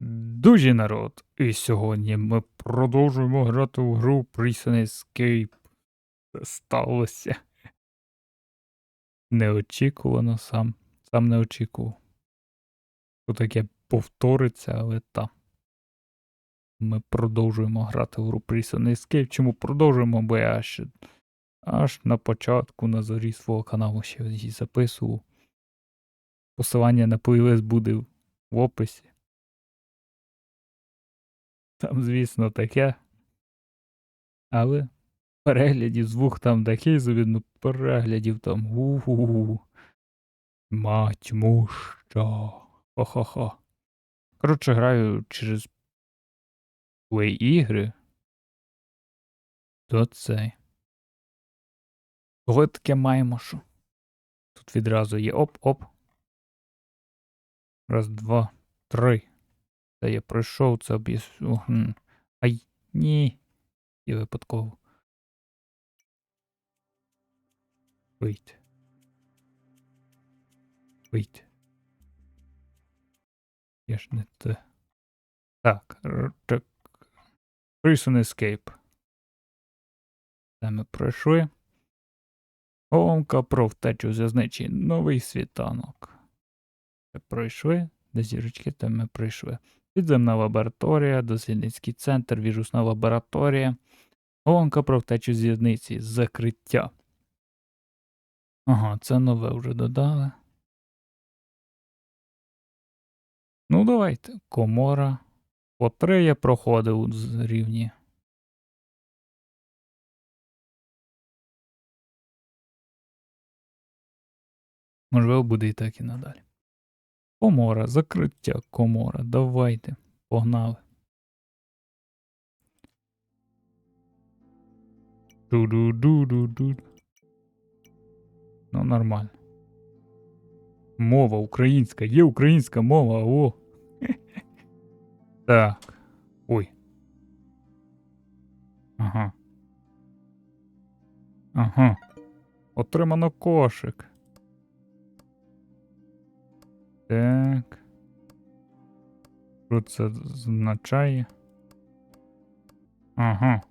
Дуже народ. І сьогодні ми продовжуємо грати у гру Prison Escape. Це сталося. Неочікувано сам. Сам не очікував. Що таке повториться, але та. Ми продовжуємо грати в гру Prison Escape. Чому продовжуємо? Бо я ще аж на початку на зорі свого каналу ще її записував. Посилання на плейлист буде в описі. Там, звісно, таке. Але переглядів звук там такий, завідно, переглядів там. у-у-у. Мать муща. Хо-хо-хо. Коротше, граю через Play ігри. То цей. Коли таке маємо що? Тут відразу є оп-оп. Раз, два, три. Це я пройшов, це об'їс. Ай, ні. І випадково. Вийти. Вийти. Я ж не те. Так, так. Prison Escape. Це ми пройшли. Омка про втечу з. Новий світанок. Пройшли. Де зірочки, там ми пройшли. Підземна лабораторія, дослідницький центр, вірусна лабораторія. Гонка про втечу з в'язниці. Закриття. Ага, це нове вже додали. Ну, давайте. Комора. По три я проходив з рівні. Можливо, буде і так і надалі. Комора, закриття комора. Давайте. Погнали. Ду-ду-ду-ду-ду. Ну, нормально. Мова українська. Є українська мова, о. Так. Ой. Ага. Ага. Отримано кошик. Так. Що це означає? Ага.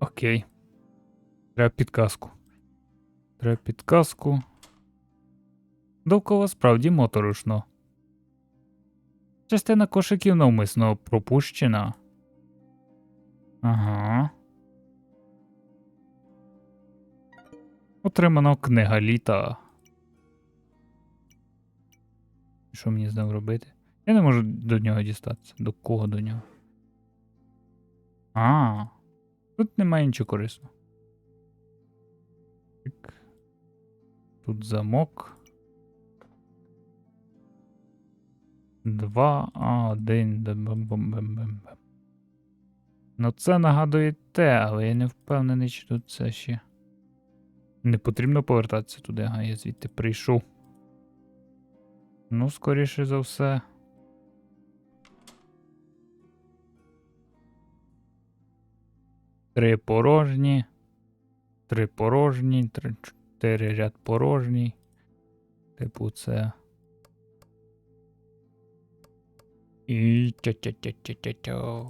Окей. Треба підказку. Треба підказку. Довкола справді моторошно. Частина кошиків навмисно пропущена. Ага. Отримано книга літа. Що мені з ним робити? Я не можу до нього дістатися. До кого до нього? А. Тут немає нічого корисного. Тут замок. Два, а, один. бам-бам-бам-бам. Ну, це нагадує те, але я не впевнений, чи тут це ще. Не потрібно повертатися туди, ага, я звідти прийшов. Ну, скоріше за все. Три порожні. Три порожні, три, чотири ряд порожній. Типу, це. І ча-ча-ча-ча-ча-ча.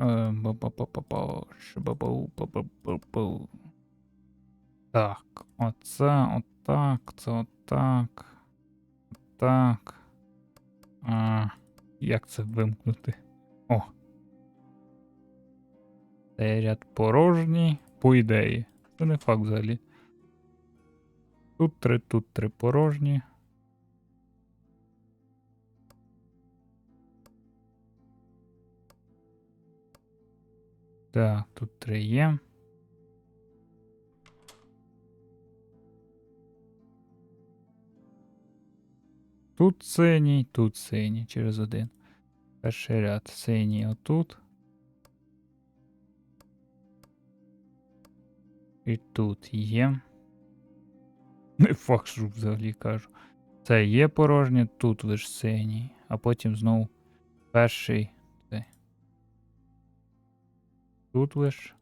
Е, ба-ба-ба-ба-ба, шба-бау-ба-ба-ба-бау. Так, оце, отак, це отак. Так. А, як це вимкнути? О. Цей ряд порожній, по ідеї. Це не факт взагалі. Тут три, тут три порожні. Так, тут три є. Тут синій, тут синій через один. Перший ряд синій отут. І тут є. Не факт, що взагалі кажу. Це є порожнє, тут лише синій, а потім знову перший. Цей. Тут лиш.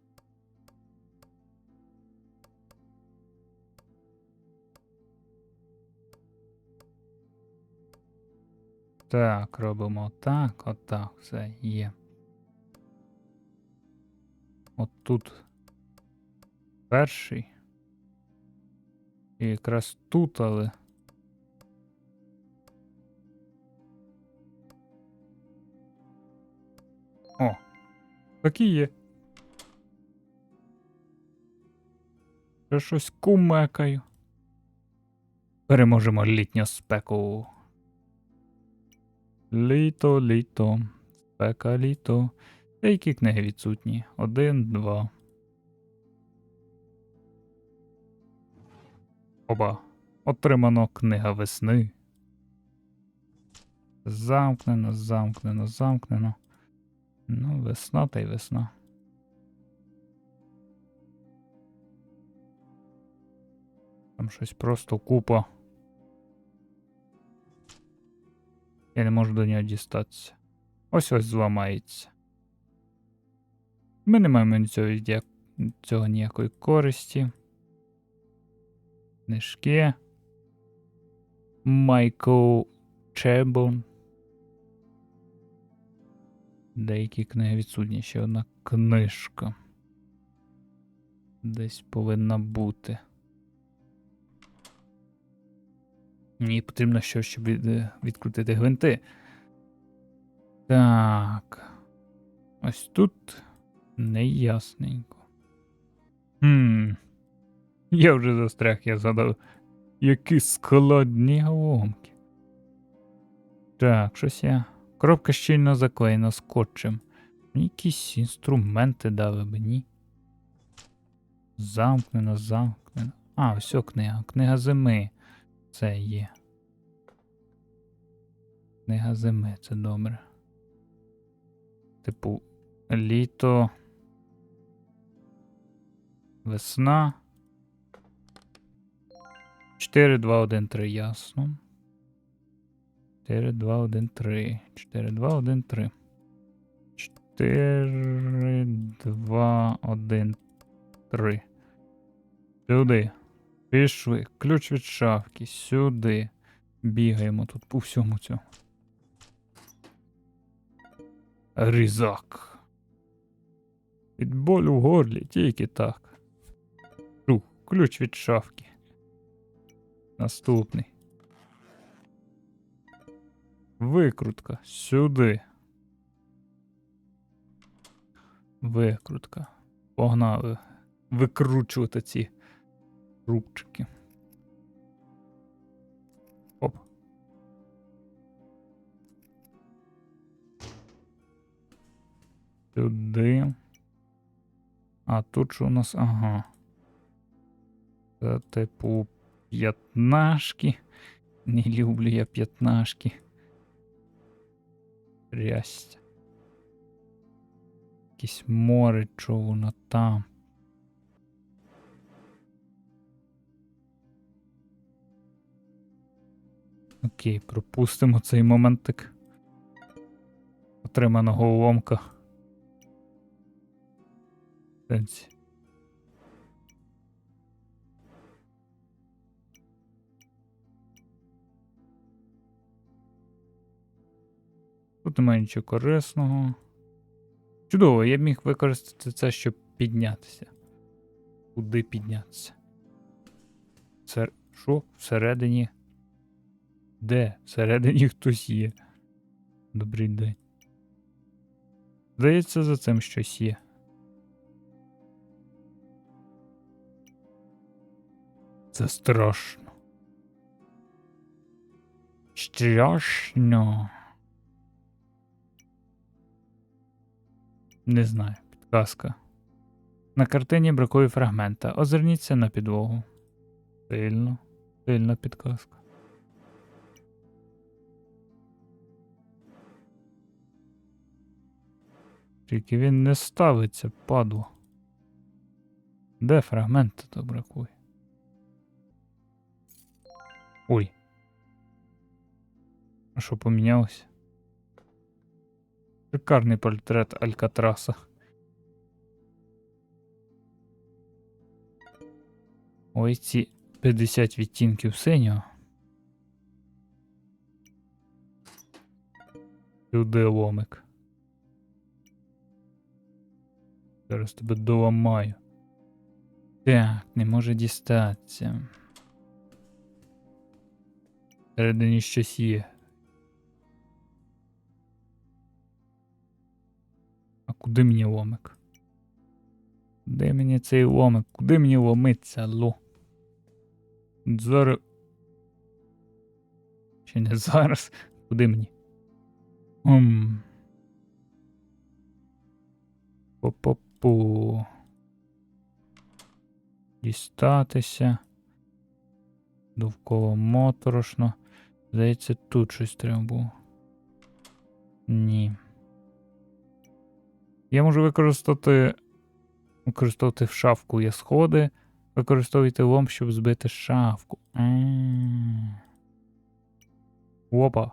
Так, робимо так, отак, все є. От тут перший. І якраз тут, але. О, такі є. Я щось кумекаю. Переможемо літню спеку. Літо, літо, спека літо. Деякі книги відсутні. Один, два. Оба. Отримано книга весни. Замкнено, замкнено, замкнено. Ну, весна та й весна. Там щось просто купа. Я не можу до нього дістатися. Ось ось зламається. Ми не маємо цього, цього ніякої користі. Книжки. Майкл Чебон. Деякі книги відсутні. Ще одна книжка. Десь повинна бути. Мені потрібно щось, щоб від, е, відкрутити гвинти. Так. Ось тут неясненько. Хм. Я вже застряг, я згадав. Які складні головки. Так, щось я. Коробка щільно заклеєна скотчем. Мені якісь інструменти дали б, ні. Замкнено, замкнено. А, ось книга. Книга зими. Це є. Книга зими, це добре. Типу, літо. Весна. 4, 2, 1, 3, ясно. 4, 2, 1, 3. 4, 2, 1, 3. 4, 2, 1, 3. Сюди. Пішли. Ключ від шафки. Сюди. Бігаємо тут по всьому цьому. Різак. Від болю в горлі, тільки так. Шу, ключ від шафки. Наступний. Викрутка. Сюди. Викрутка. Погнали. Викручувати ці рубчики. Оп. Сюди. А тут що у нас? Ага. Це типу п'ятнашки. Не люблю я п'ятнашки. Трястя. Якесь море, що воно там. Окей, пропустимо цей моментик. Отриманого. Сенсі. Тут немає нічого корисного. Чудово, я б міг використати це, щоб піднятися. Куди піднятися? Сер... Що? Всередині. Де? Всередині хтось є. Добрий день. Здається, за цим щось є. Це страшно. Страшно. Не знаю, підказка. На картині бракує фрагмента. Озирніться на підлогу. Сильно, сильна підказка. Тільки він не ставиться, падло. Де фрагмента то бракує? Ой. А що помінялося? Шикарний портрет Алькатраса. Ой, ці 50 відтінків синього. Сюди ломик. Зараз тебе доламаю. Так, не може дістатися. Всередині щось є. А куди мені ломик? Де мені цей ломик? Куди мені ломиться, ло? Зараз. Чи не зараз? Куди мені? Ум. По-по-по. Дістатися. Довкола моторошно. Здається, тут щось треба було. Ні. Я можу використати. Використовувати в шафку є сходи. Використовуйте лом, щоб збити шафку. М. Опа.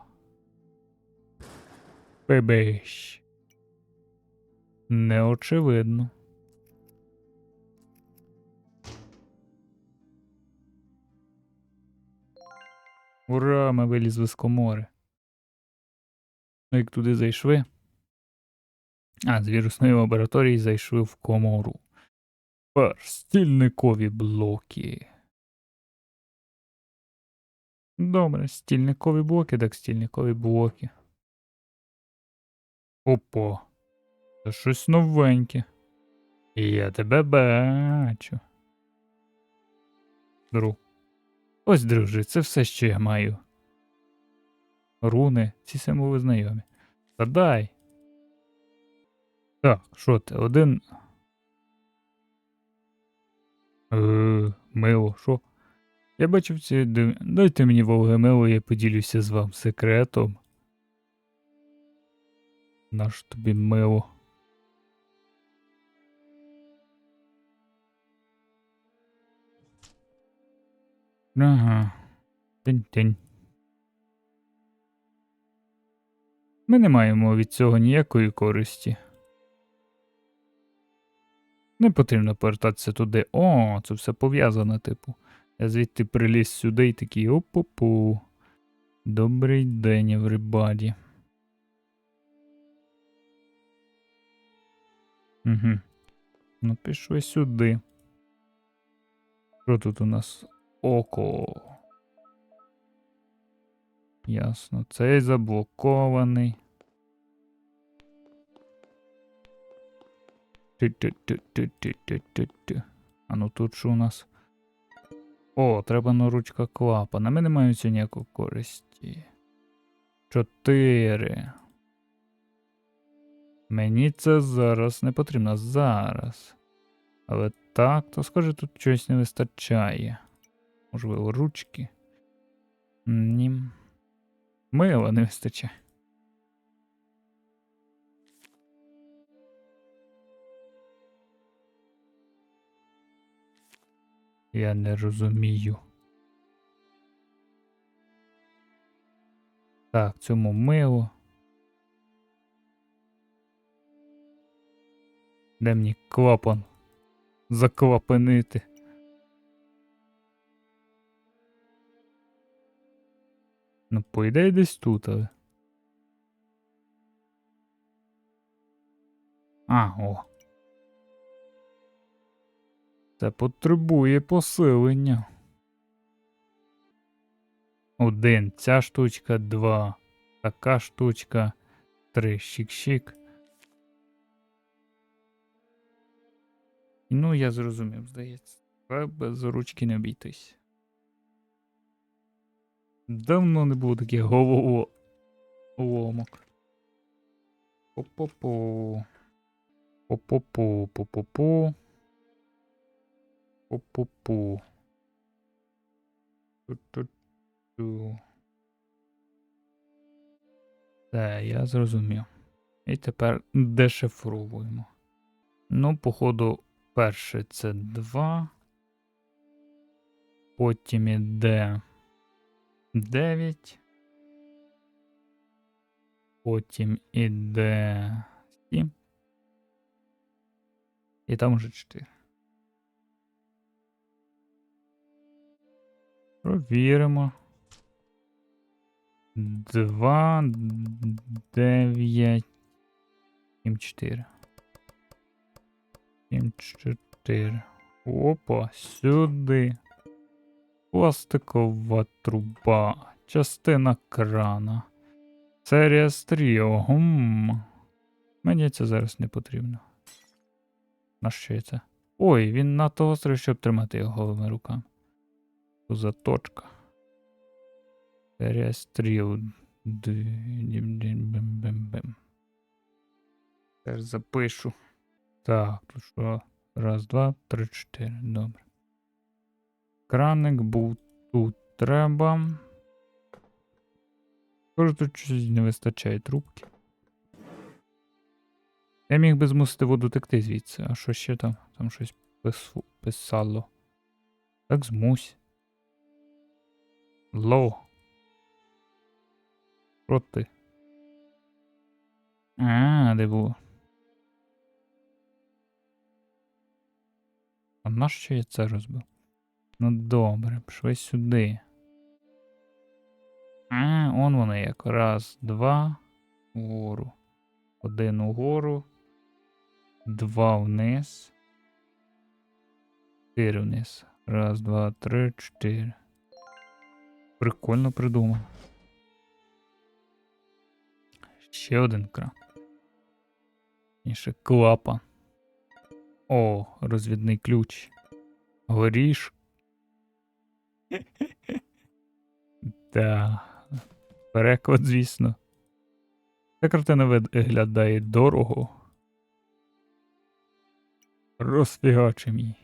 Бебещ. Неочевидно. Ура, ми вилізли з комори. Ну, як туди зайшли. А, з вірусної лабораторії зайшли в комору. Тепер стільникові блоки. Добре, стільникові блоки, так стільникові блоки. Опа. Це щось новеньке. Я тебе бачу. Дру. Ось, друже, це все, що я маю. Руни, ці символи знайомі. Та дай. Так, що ти? Один. Е, мило, що? Я бачив ці. Дайте мені вовге мило, я поділюся з вам секретом. Наш тобі мило. Ага. Тень-тень. Ми не маємо від цього ніякої користі. Не потрібно повертатися туди. О, це все пов'язано, типу. Я звідти приліз сюди і такий оп-опу. Добрий день, everybody. Угу. Ну, пішли сюди. Що тут у нас? Око. Ясно, цей заблокований. Тю-тю-тю-тю-тю-тю-тю. А ну тут що у нас? О, треба на ручка клапана. Ми не маємо цього ніякої користі. Чотири. Мені це зараз не потрібно. Зараз. Але так, то схоже, тут чогось не вистачає. Можливо, ручки. Ні. Мила не вистачає. Я не розумію. Так, цьому мило. Де мені клапан? Заклапанити. Ну, по ідеї десь тут, але. А, о. Це потребує посилення. Один. Ця штучка, два. Така штучка. Три. Щик-щик. Ну, я зрозумів, здається. Це без ручки не обійтись. Давно не було таких голово ломок. По-по-по. По-по-по, по-по-по. По-по-по. Я зрозумів. І тепер дешифровуємо. Ну, походу, перше це 2. Потім іде 9. Потім іде 7. І там уже 4. Провіримо. 2, 9, 7, 4. 7, 4. Опа, сюди. Пластикова труба. Частина крана. Серія стріо. Гм. Мені це зараз не потрібно. На що є це? Ой, він надто гострий, щоб тримати його голими руками. Що за? Серія стріл. Теж запишу. Так, то що? Раз, два, три, чотири. Добре. Краник був тут треба. Тож тут щось не вистачає трубки. Я міг би змусити воду текти звідси, а що ще там? Там щось писало. Так змусь. Ло. Що ти? А, де було? А нащо я це розбив? Ну добре, пішли сюди. А, он вони як. Раз, два, вгору. Один угору. Два вниз. Чотири вниз. Раз, два, три, чотири. Прикольно придумав. Ще один кран. І ще клапан. О, розвідний ключ. Горіш. Та. Переклад, звісно. Ця картина виглядає дорого. Розфігачим її.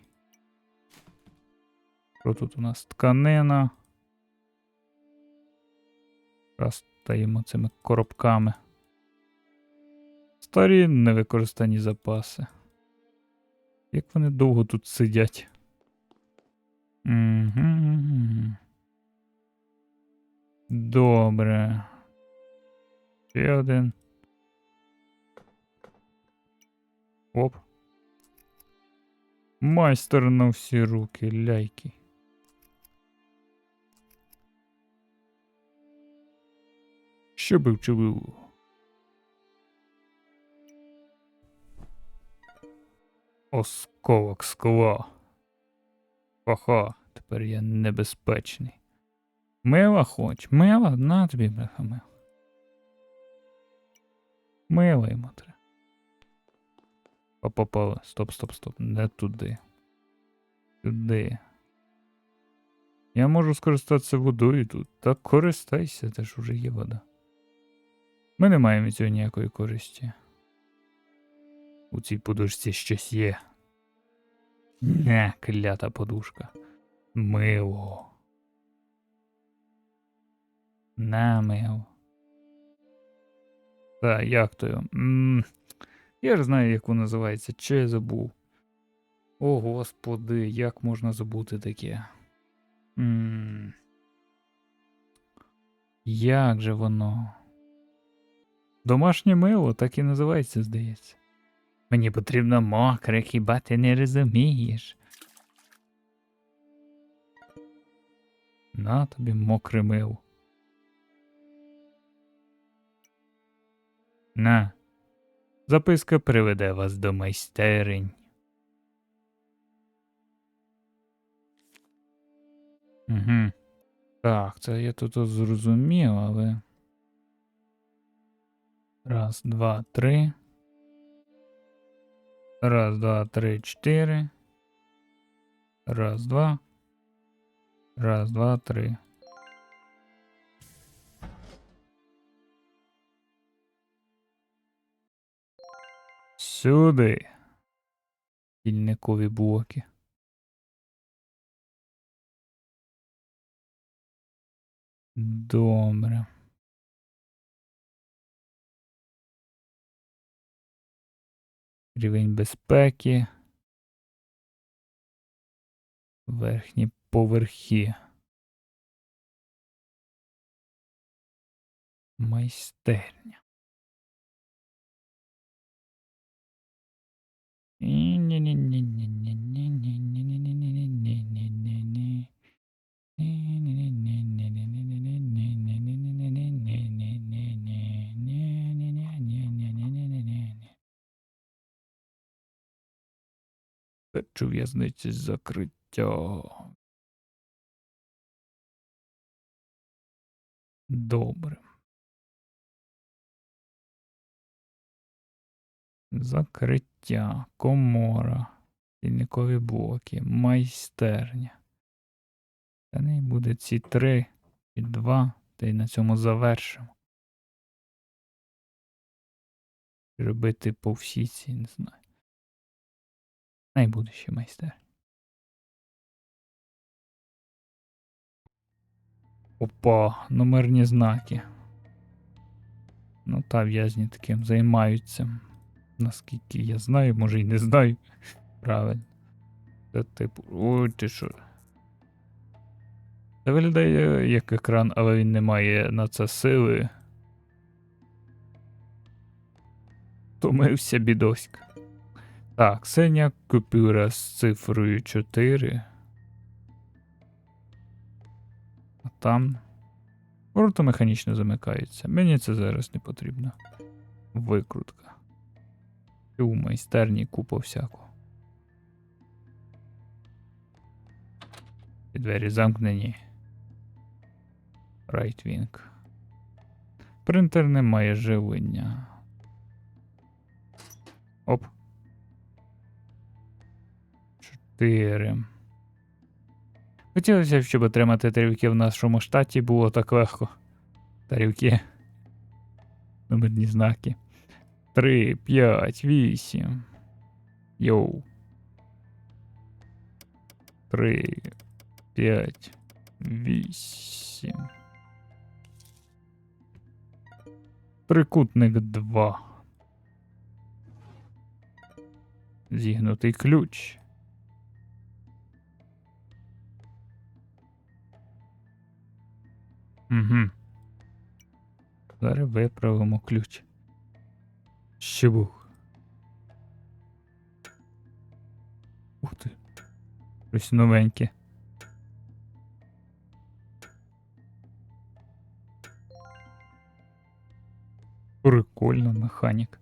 Що тут у нас? Тканина. Розстаємо цими коробками. Старі невикористані запаси. Як вони довго тут сидять? Угу. Добре. Ще один. Оп. Майстер на всі руки, ляйки. Що бив чи? Осколок скла. Ха-ха, тепер я небезпечний. Мила хоч, мила, на тобі, бляха мила. Мила йому треба. Попали. Стоп, стоп, стоп. Не туди. Сюди. Я можу скористатися водою тут. Так користайся, це ж уже є вода. Ми не маємо цього ніякої користі. У цій подушці щось є. Не, клята подушка. Мило. На мило. Та, як то його? Я ж знаю, як воно називається. Чи я забув? О, господи, як можна забути таке? М, Як же воно? Домашнє мило, так і називається, здається. Мені потрібно мокре, хіба ти не розумієш? На тобі мокре мило. На. Записка приведе вас до майстерень. Угу. Так, це я тут зрозумів, але. Раз, два, три. Раз, два, три, чотири. Раз, два. Раз, два, три. Сюди. Стільникові блоки. Добре. рівень безпеки, верхні поверхи. Майстерня. Ні-ні-ні-ні-ні. Печу в'язниці закриття. Добре. Закриття, комора, стільникові блоки, майстерня. Та не буде ці три і два, та й на цьому завершимо. Робити по всій ці, не знаю. Най буде ще майстерня. Опа, номерні знаки. Ну та в'язні таким займаються. Наскільки я знаю, може і не знаю. Правильно. Це типу. Ой, ти що. Це виглядає як екран, але він не має на це сили. Томився бідоська. Так, синя купюра з цифрою 4. А там. Ворота механічно замикаються. Мені це зараз не потрібно. Викрутка. І у майстерні купа всякого. І двері замкнені. Right wing. Принтер не має живлення. 4. Хотілося б, щоб отримати тарілки в нашому штаті було так легко. Тарілки. Номерні знаки. 3, 5, 8. Йоу. 3, 5, 8. Трикутник 2. Зігнутий ключ. Угу. Зараз виправимо ключ. Щебух. Ух ти. Щось новеньке. Прикольно, механік.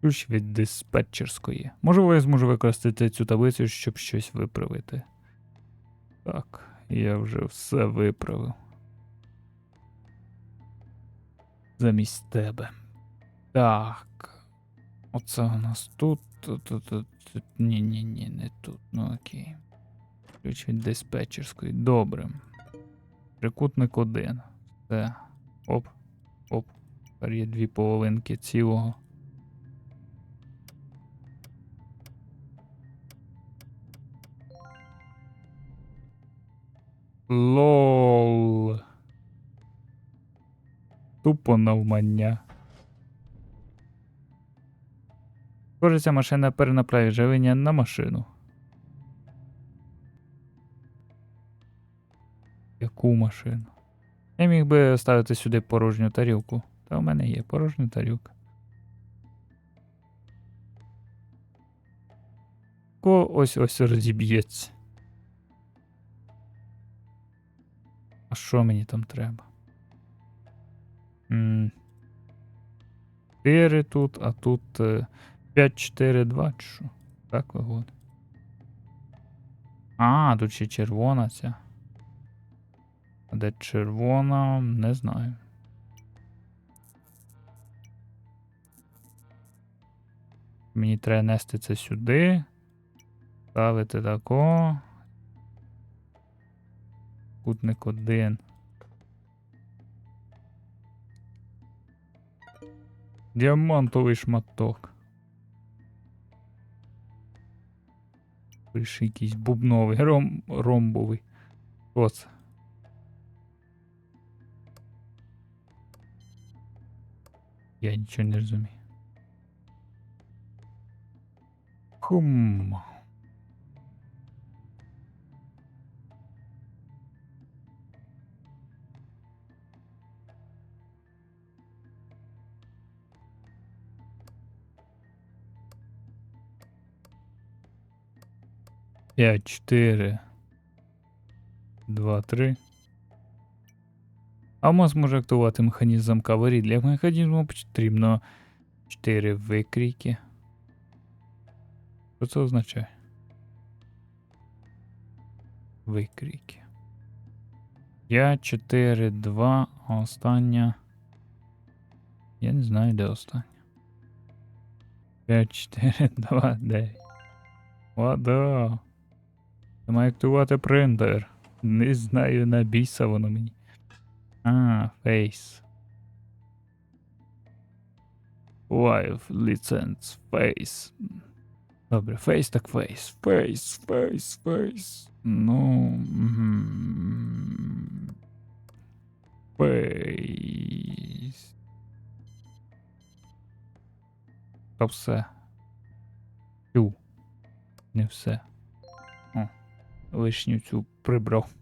Ключ від диспетчерської. Можливо, я зможу використати цю таблицю, щоб щось виправити. Так, я вже все виправив. Замість тебе. Так. Оце у нас тут. Тут, тут, тут, тут. Ні, ні, ні, не тут. Ну окей. Ключ від диспетчерської. Добре. Трикутник один. Все. Оп. Оп. Тепер є дві половинки цілого. Лол. Тупо навмання. Схоже, ця машина перенаправить живлення на машину. Яку машину? Я міг би ставити сюди порожню тарілку. Та у мене є порожня тарілка. Ко ось ось розіб'ється. А що мені там треба? М, 4 тут, а тут е, 5, 4, 2, чи що? Так виходить. А, тут ще червона ця. А де червона, не знаю. Мені треба нести це сюди. Ставити тако. Кутник один. Діамантовий шматок. Пиши якийсь бубновий, ром, ромбовий. Що це? Я нічого не розумію. Хм. 5, 4, 2, 3. Амос може актувати механізм замка. Для механізму потрібно 4 викрійки. Що це означає? Викрійки. 5, 4, 2, остання. Я не знаю, де остання. 5, 4, 2, 9. Вода. Маю активувати принтер. Не знаю, на біса воно мені. А, фейс. Live license face. Добре, фейс так фейс. Фейс, фейс, фейс. Ну. Фейс. Та все. Тю. Не все. Лишню цю прибрав.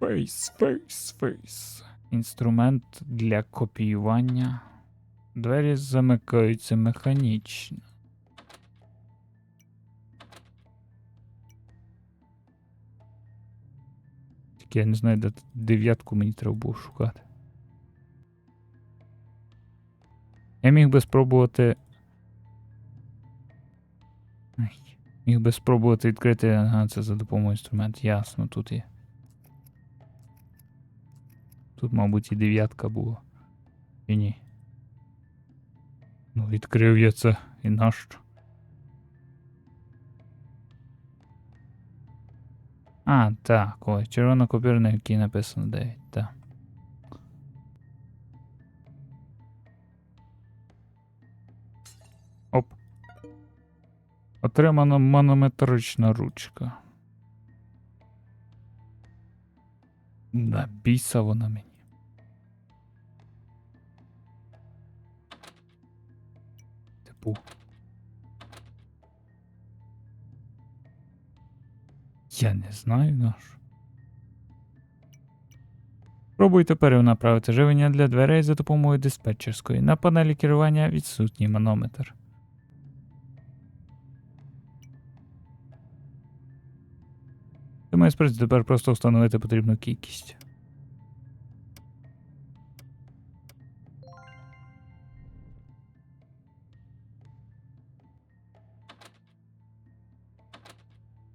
Фейс, фейс, фейс. Інструмент для копіювання. Двері замикаються механічно. Тільки я не знаю, де дев'ятку мені треба було шукати. Я міг би спробувати. Ай, Міг би спробувати відкрити. Ага, це за допомогою інструменту. Ясно, тут є. Тут, мабуть, і дев'ятка була. І ні. Ну, відкрив я це і нащо? А, так, ой, червона копір, на якій написано 9, так. Отримана манометрична ручка. Да, біса вона мені. Типу. Я не знаю наш. Пробуйте перенаправити живлення для дверей за допомогою диспетчерської. На панелі керування відсутній манометр. Справді тепер просто встановити потрібну кількість.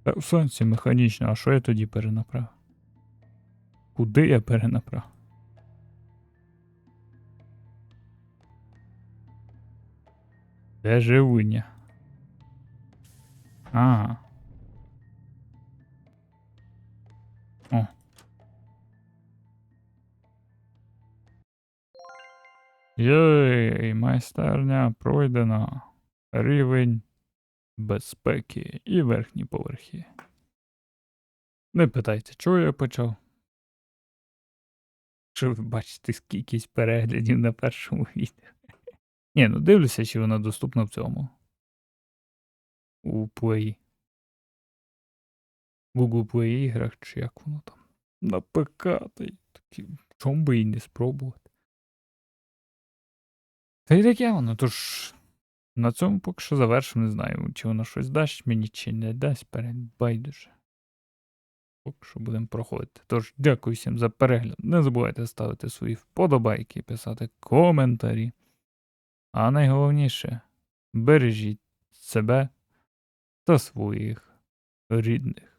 Та в сенсі механічно, а що я тоді перенаправив? Куди я перенаправив? Де живлення? А. О. Єй, майстерня пройдена. Рівень безпеки і верхні поверхи. Не питайте, чого я почав? Що ви бачите скількись переглядів на першому відео. Ні, ну дивлюся, чи вона доступна в цьому. У Play. Google Play іграх, чи як воно там. На ПК, та й такі. Чому би і не спробувати? Та й таке воно, тож. На цьому поки що завершимо, не знаю, чи воно щось дасть мені, чи не дасть перед байдуже. Поки що будемо проходити. Тож, дякую всім за перегляд. Не забувайте ставити свої вподобайки, писати коментарі. А найголовніше, бережіть себе та своїх рідних.